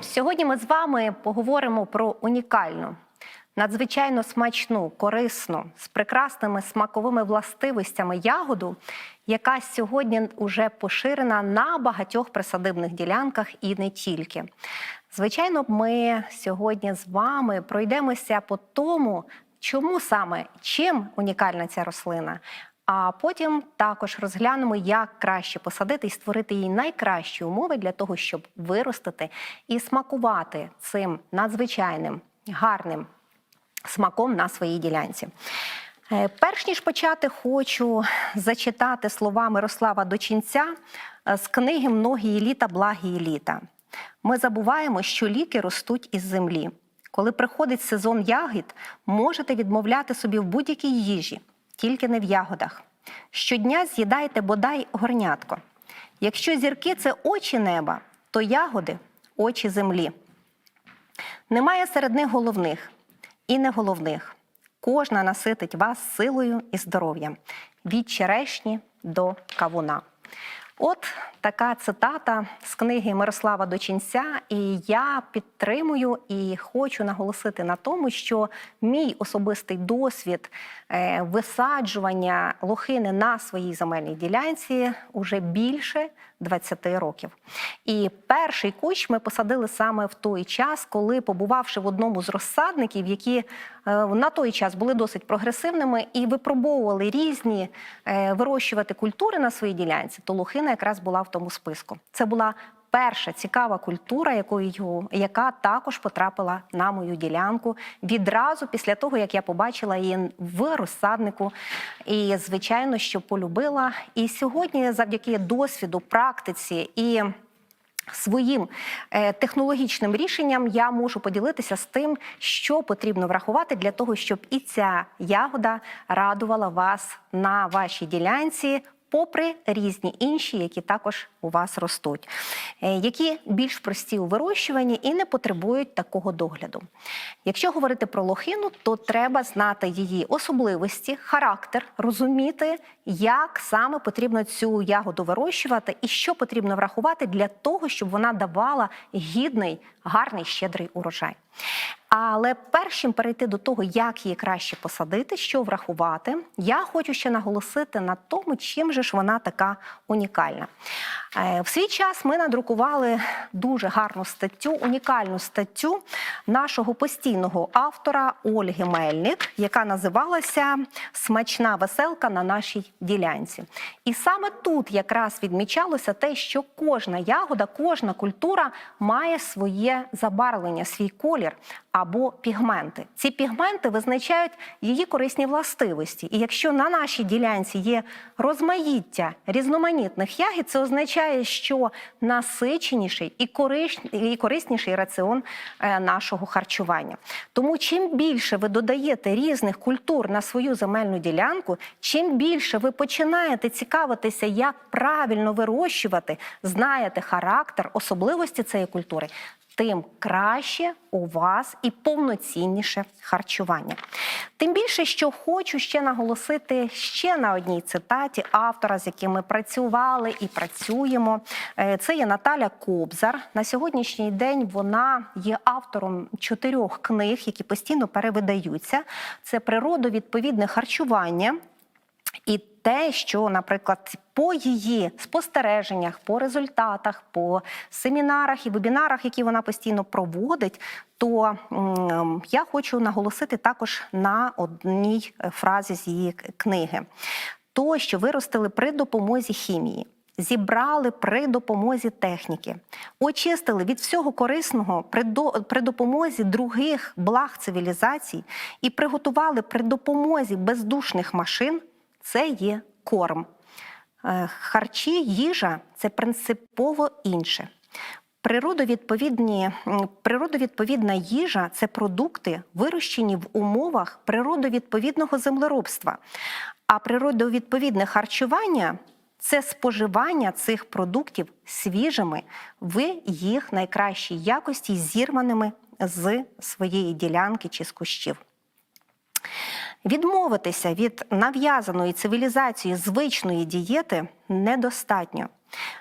Сьогодні ми з вами поговоримо про унікальну, надзвичайно смачну, корисну, з прекрасними смаковими властивостями ягоду, яка сьогодні вже поширена на багатьох присадибних ділянках і не тільки. Звичайно, ми сьогодні з вами пройдемося по тому, чому саме чим унікальна ця рослина. А потім також розглянемо, як краще посадити і створити їй найкращі умови для того, щоб виростити і смакувати цим надзвичайним гарним смаком на своїй ділянці. Е, Перш ніж почати, хочу зачитати слова Мирослава Дочинця е, з книги Многії літа, благії літа. Ми забуваємо, що ліки ростуть із землі. Коли приходить сезон ягід, можете відмовляти собі в будь-якій їжі, тільки не в ягодах. Щодня з'їдайте бодай горнятко. Якщо зірки це очі неба, то ягоди очі землі. Немає серед них головних і не головних. Кожна наситить вас силою і здоров'ям від черешні до кавуна. От така цитата з книги Мирослава Дочинця, і я підтримую і хочу наголосити на тому, що мій особистий досвід е, висаджування лохини на своїй земельній ділянці уже більше 20 років. І перший кущ ми посадили саме в той час, коли, побувавши в одному з розсадників, які на той час були досить прогресивними і випробовували різні е, вирощувати культури на своїй ділянці, то лохина якраз була в тому списку. Це була перша цікава культура, якою яка також потрапила на мою ділянку відразу після того, як я побачила її в розсаднику. І звичайно, що полюбила. І сьогодні, завдяки досвіду, практиці і Своїм е, технологічним рішенням я можу поділитися з тим, що потрібно врахувати для того, щоб і ця ягода радувала вас на вашій ділянці. Попри різні інші, які також у вас ростуть, е, які більш прості у вирощуванні і не потребують такого догляду. Якщо говорити про лохину, то треба знати її особливості, характер, розуміти, як саме потрібно цю ягоду вирощувати і що потрібно врахувати для того, щоб вона давала гідний, гарний, щедрий урожай. Але перш чим перейти до того, як її краще посадити, що врахувати, я хочу ще наголосити на тому, чим же ж вона така унікальна. Е, В свій час ми надрукували дуже гарну статтю, унікальну статтю нашого постійного автора Ольги Мельник, яка називалася Смачна веселка на нашій ділянці. І саме тут якраз відмічалося те, що кожна ягода, кожна культура має своє забарвлення, свій колір або пігменти. Ці пігменти визначають її корисні властивості. І якщо на нашій ділянці є розмаїття різноманітних ягід, це означає, що насиченіший і, кориш... і корисніший раціон е, нашого харчування. Тому чим більше ви додаєте різних культур на свою земельну ділянку, чим більше ви починаєте цікавитися, як правильно вирощувати, знаєте характер, особливості цієї культури, тим краще у вас і повноцінніше харчування. Тим більше, що хочу ще наголосити ще на одній цитаті автора, з яким ми працювали і працюємо. Е, Це є Наталя Кобзар. На сьогоднішній день вона є автором чотирьох книг, які постійно перевидаються. Це природовідповідне харчування. І те, що, наприклад, по її спостереженнях, по результатах, по семінарах і вебінарах, які вона постійно проводить, то я хочу наголосити також на одній фразі з її книги: то, що виростили при допомозі хімії. Зібрали при допомозі техніки, очистили від всього корисного при допомозі других благ цивілізацій і приготували при допомозі бездушних машин це є корм. Е, Харчі, їжа це принципово інше. Природовідповідна їжа це продукти, вирощені в умовах природовідповідного землеробства. А природовідповідне харчування це споживання цих продуктів свіжими в їх найкращій якості, зірваними з своєї ділянки чи з кущів. Відмовитися від нав'язаної цивілізації звичної дієти недостатньо.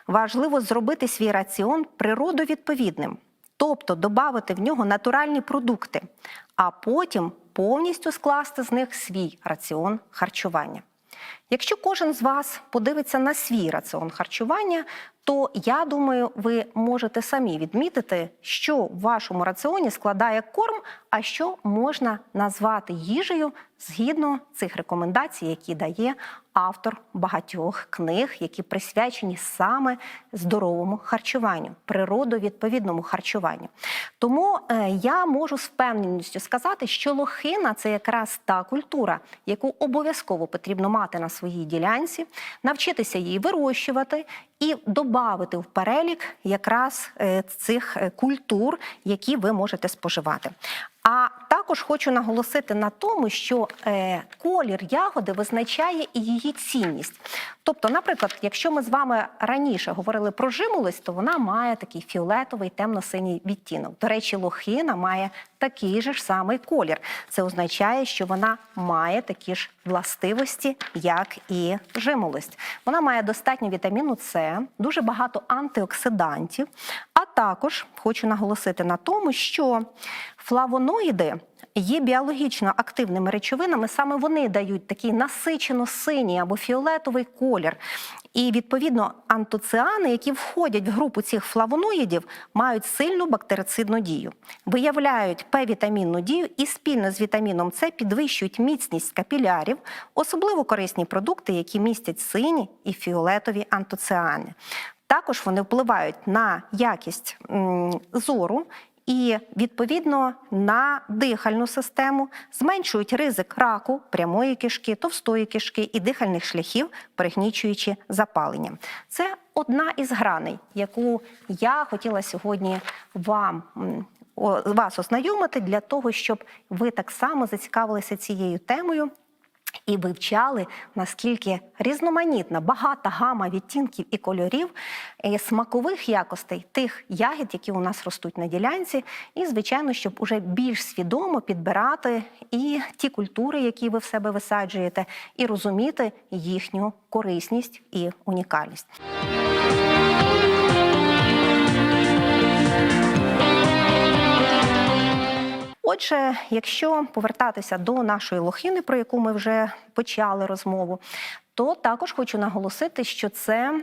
Важливо зробити свій раціон природовідповідним, тобто додати в нього натуральні продукти, а потім повністю скласти з них свій раціон харчування. Якщо кожен з вас подивиться на свій раціон харчування, то я думаю, ви можете самі відмітити, що в вашому раціоні складає корм, а що можна назвати їжею згідно цих рекомендацій, які дає автор багатьох книг, які присвячені саме здоровому харчуванню, природовідповідному харчуванню. Тому е, я можу з впевненістю сказати, що лохина це якраз та культура, яку обов'язково потрібно мати на своїй ділянці, навчитися її вирощувати і додати в перелік якраз е, цих е, культур, які ви можете споживати. А також хочу наголосити на тому, що е, колір ягоди визначає і її цінність. Тобто, наприклад, якщо ми з вами раніше говорили про жимолость, то вона має такий фіолетовий темно-синій відтінок. До речі, лохина має такий же ж самий колір. Це означає, що вона має такі ж властивості, як і жимолость. Вона має достатньо вітаміну С, дуже багато антиоксидантів. А також хочу наголосити на тому, що флавоноїди є біологічно активними речовинами. Саме вони дають такий насичено синій або фіолетовий колір. І відповідно антоціани, які входять в групу цих флавоноїдів, мають сильну бактерицидну дію, виявляють П-вітамінну дію і спільно з вітаміном С підвищують міцність капілярів, особливо корисні продукти, які містять сині і фіолетові антоціани. Також вони впливають на якість зору і відповідно на дихальну систему, зменшують ризик раку прямої кишки, товстої кишки і дихальних шляхів, пригнічуючи запалення. Це одна із граней, яку я хотіла сьогодні вам. Вас ознайомити для того, щоб ви так само зацікавилися цією темою і вивчали, наскільки різноманітна, багата гама відтінків і кольорів і смакових якостей тих ягід, які у нас ростуть на ділянці, і, звичайно, щоб уже більш свідомо підбирати і ті культури, які ви в себе висаджуєте, і розуміти їхню корисність і унікальність. Отже, якщо повертатися до нашої лохини, про яку ми вже почали розмову, то також хочу наголосити, що це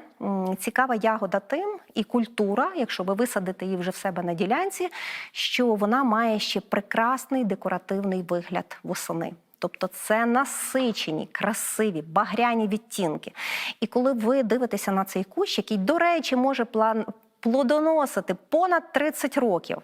цікава ягода тим і культура, якщо ви висадите її вже в себе на ділянці, що вона має ще прекрасний декоративний вигляд восени. Тобто це насичені, красиві, багряні відтінки. І коли ви дивитеся на цей кущ, який, до речі, може план. Плодоносити понад 30 років.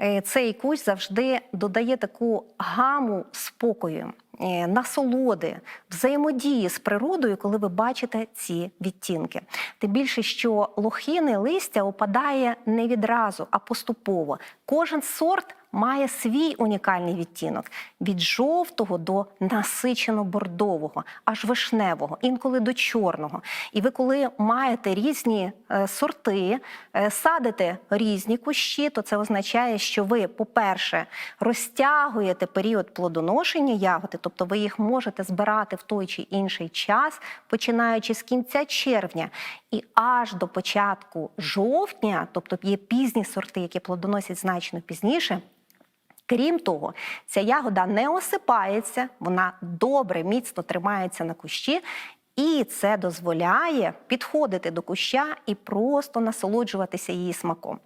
Е, Цей кущ завжди додає таку гаму спокою, е, насолоди, взаємодії з природою, коли ви бачите ці відтінки. Тим більше, що лохини листя опадає не відразу, а поступово. Кожен сорт має свій унікальний відтінок від жовтого до насичено бордового, аж вишневого, інколи до чорного. І ви, коли маєте різні е, сорти, е, садите різні кущі, то це означає, що ви, по-перше, розтягуєте період плодоношення ягоди, тобто ви їх можете збирати в той чи інший час, починаючи з кінця червня і аж до початку жовтня, тобто є пізні сорти, які плодоносять значно пізніше. Крім того, ця ягода не осипається, вона добре, міцно тримається на кущі, і це дозволяє підходити до куща і просто насолоджуватися її смаком.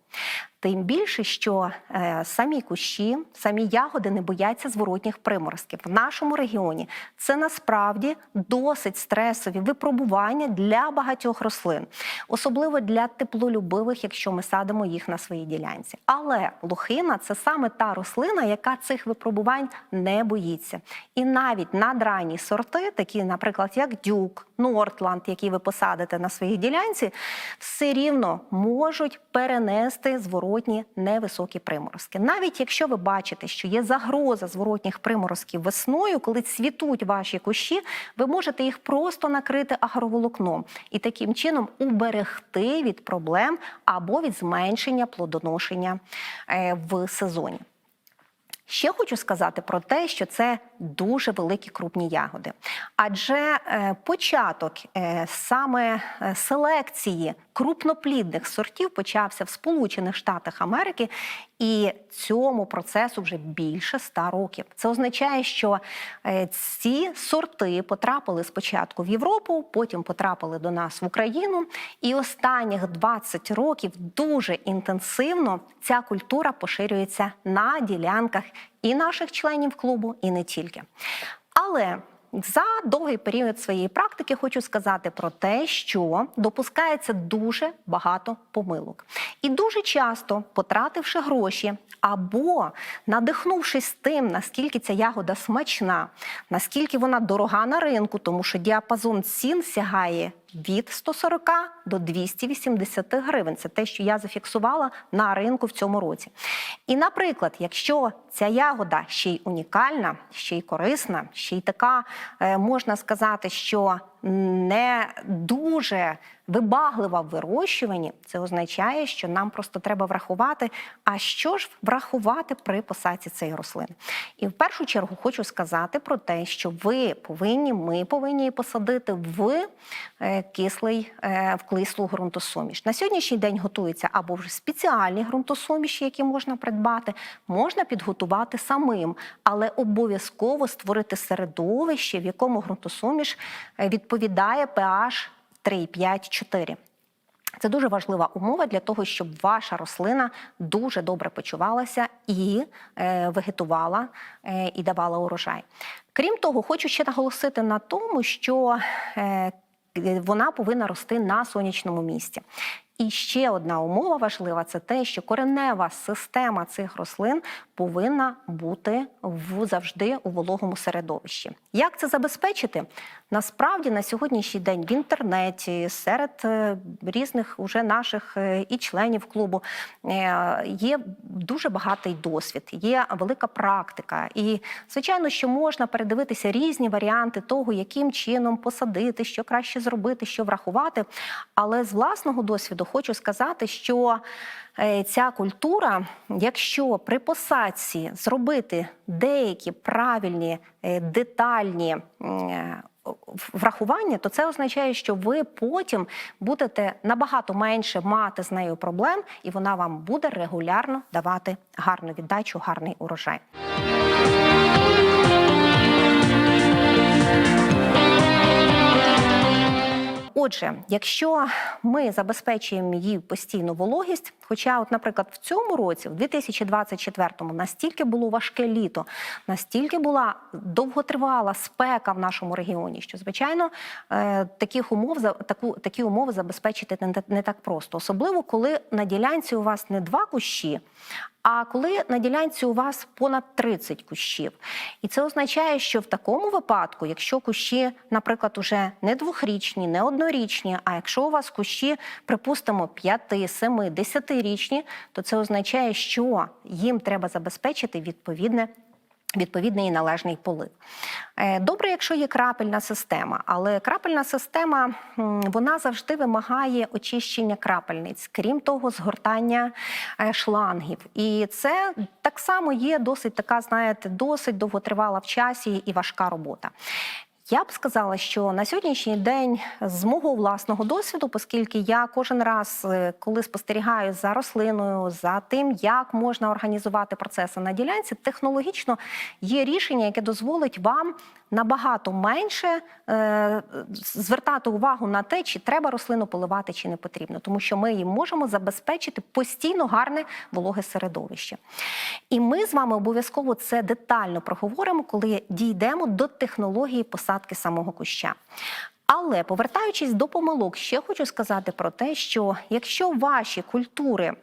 Тим більше, що е, самі кущі, самі ягоди не бояться зворотніх приморозків. В нашому регіоні це насправді досить стресові випробування для багатьох рослин, особливо для теплолюбивих, якщо ми садимо їх на своїй ділянці. Але лохина це саме та рослина, яка цих випробувань не боїться. І навіть надранні сорти, такі, наприклад, як дюк, Нортланд, які ви посадите на своїй ділянці, все рівно можуть перенести зворотні невисокі приморозки. Навіть якщо ви бачите, що є загроза зворотніх приморозків весною, коли цвітуть ваші кущі, ви можете їх просто накрити агроволокном і таким чином уберегти від проблем або від зменшення плодоношення е, в сезоні. Ще хочу сказати про те, що це дуже великі крупні ягоди. Адже е, початок е, саме е, селекції крупноплідних сортів почався в Сполучених Штатах Америки, і цьому процесу вже більше ста років. Це означає, що ці сорти потрапили спочатку в Європу, потім потрапили до нас в Україну. І останніх 20 років дуже інтенсивно ця культура поширюється на ділянках і наших членів клубу, і не тільки. Але за довгий період своєї практики хочу сказати про те, що допускається дуже багато помилок. І дуже часто, потративши гроші або надихнувшись тим, наскільки ця ягода смачна, наскільки вона дорога на ринку, тому що діапазон цін сягає від 140 до 280 гривень. Це те, що я зафіксувала на ринку в цьому році. І, наприклад, якщо ця ягода ще й унікальна, ще й корисна, ще й така, е, можна сказати, що не дуже вибаглива в вирощуванні, це означає, що нам просто треба врахувати, а що ж врахувати при посадці цієї рослини. І в першу чергу хочу сказати про те, що ви повинні, ми повинні її посадити в е, кислий, е, в кислу ґрунтосуміш. На сьогоднішній день готуються або вже спеціальні ґрунтосуміші, які можна придбати, можна підготувати самим, але обов'язково створити середовище, в якому ґрунтосуміш е, відповідає pH 3,5-4. Це дуже важлива умова для того, щоб ваша рослина дуже добре почувалася і е, вегетувала е, і давала урожай. Крім того, хочу ще наголосити на тому, що е, вона повинна рости на сонячному місці. І ще одна умова важлива це те, що коренева система цих рослин повинна бути в завжди у вологому середовищі. Як це забезпечити? Насправді на сьогоднішній день в інтернеті серед е, різних уже наших е, і членів клубу е, є дуже багатий досвід, є велика практика. І звичайно, що можна передивитися різні варіанти того, яким чином посадити, що краще зробити, що врахувати. Але з власного досвіду хочу сказати, що е, ця культура, якщо при посадці зробити деякі правильні е, детальні е, врахування, то це означає, що ви потім будете набагато менше мати з нею проблем, і вона вам буде регулярно давати гарну віддачу, гарний урожай. Отже, якщо ми забезпечуємо її постійну вологість, хоча, от, наприклад, в цьому році, в 2024-му, настільки було важке літо, настільки була довготривала спека в нашому регіоні, що звичайно е, таких умов таку такі умови забезпечити не так просто, особливо коли на ділянці у вас не два кущі. А коли на ділянці у вас понад 30 кущів, і це означає, що в такому випадку, якщо кущі, наприклад, уже не двохрічні, не однорічні, а якщо у вас кущі, припустимо, 5, 7, 10-річні, то це означає, що їм треба забезпечити відповідне. Відповідний і належний полив. Е, добре, якщо є крапельна система, але крапельна система вона завжди вимагає очищення крапельниць, крім того, згортання е, шлангів. І це так само є досить така, знаєте, досить довготривала в часі і важка робота. Я б сказала, що на сьогоднішній день з мого власного досвіду, оскільки я кожен раз, е, коли спостерігаю за рослиною, за тим, як можна організувати процеси на ділянці, технологічно є рішення, яке дозволить вам набагато менше е, звертати увагу на те, чи треба рослину поливати, чи не потрібно, тому що ми їм можемо забезпечити постійно гарне вологе середовище. І ми з вами обов'язково це детально проговоримо, коли дійдемо до технології посадки самого куща. Але повертаючись до помилок, ще хочу сказати про те, що якщо ваші культури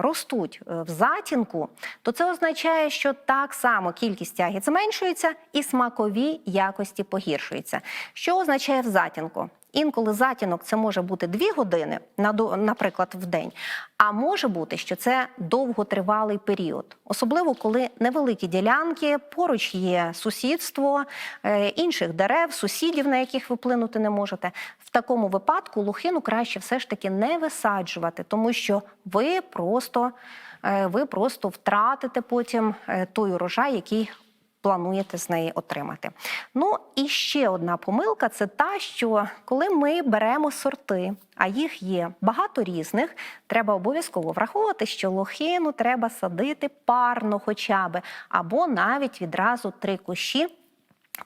ростуть е, в затінку, то це означає, що так само кількість тяги зменшується і смакові якості погіршуються. Що означає в затінку? Інколи затінок це може бути дві години, наприклад, в день. А може бути, що це довготривалий період, особливо коли невеликі ділянки, поруч є сусідство е, інших дерев, сусідів, на яких ви вплинути не можете. В такому випадку лухину краще все ж таки не висаджувати, тому що ви просто, е, ви просто втратите потім е, той урожай, який плануєте з неї отримати. Ну і ще одна помилка це та, що коли ми беремо сорти, а їх є багато різних, треба обов'язково враховувати, що лохину треба садити парно, хоча би, або навіть відразу три кущі.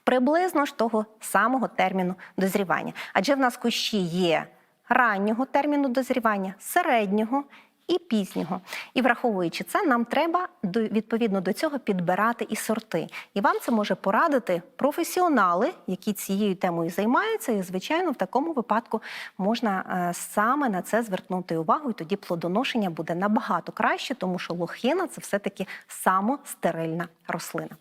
Приблизно ж того самого терміну дозрівання. Адже в нас кущі є раннього терміну дозрівання, середнього і пізнього. І враховуючи це, нам треба відповідно до цього підбирати і сорти. І вам це може порадити професіонали, які цією темою займаються. І, звичайно, в такому випадку можна е, саме на це звернути увагу, і тоді плодоношення буде набагато краще, тому що лохина це все-таки самостерильна рослина.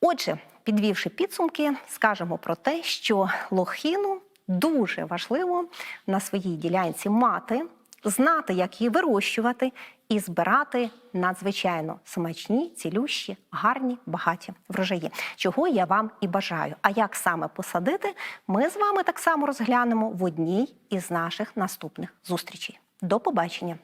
Отже, підвівши підсумки, скажемо про те, що лохину дуже важливо на своїй ділянці мати, знати, як її вирощувати, і збирати надзвичайно смачні, цілющі, гарні, багаті врожаї, чого я вам і бажаю. А як саме посадити, ми з вами так само розглянемо в одній із наших наступних зустрічей. До побачення!